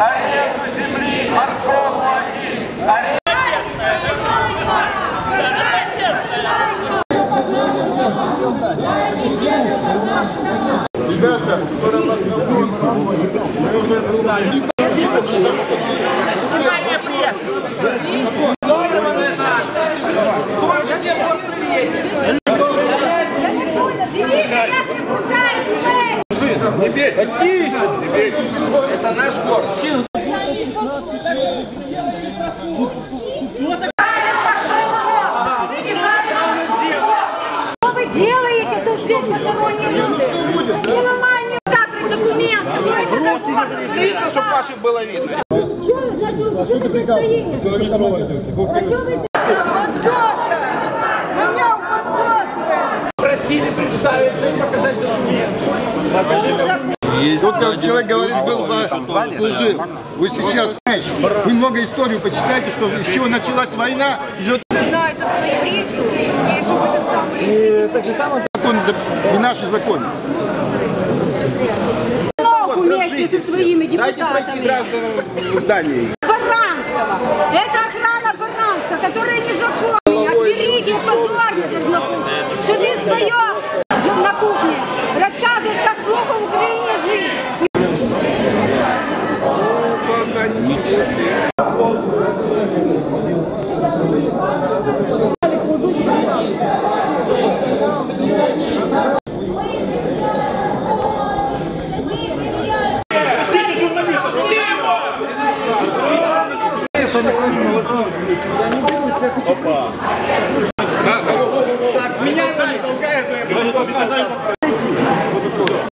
аренду земли морского и аренду Ребята, скоро нас мы уже числе в Горсовете! Это наш город. Что вы делаете тут здесь посторонние люди? Не ломай было видно. Что такое стоите? А что вы просили представиться и показать документы. Вот как человек говорит, был бы, служил. Вы сейчас, знаешь, вы много историю почитайте, что с чего началась война, Да, это еврейскую, и чтобы этот самый... закон за- и наши законы. Ногу вместе со своими Дайте пройти депутатами. здание. Баранского. Это охрана Баранска, которая незаконная. Отберите, позорно. Что ты свое на кухне Меня там толкают, но я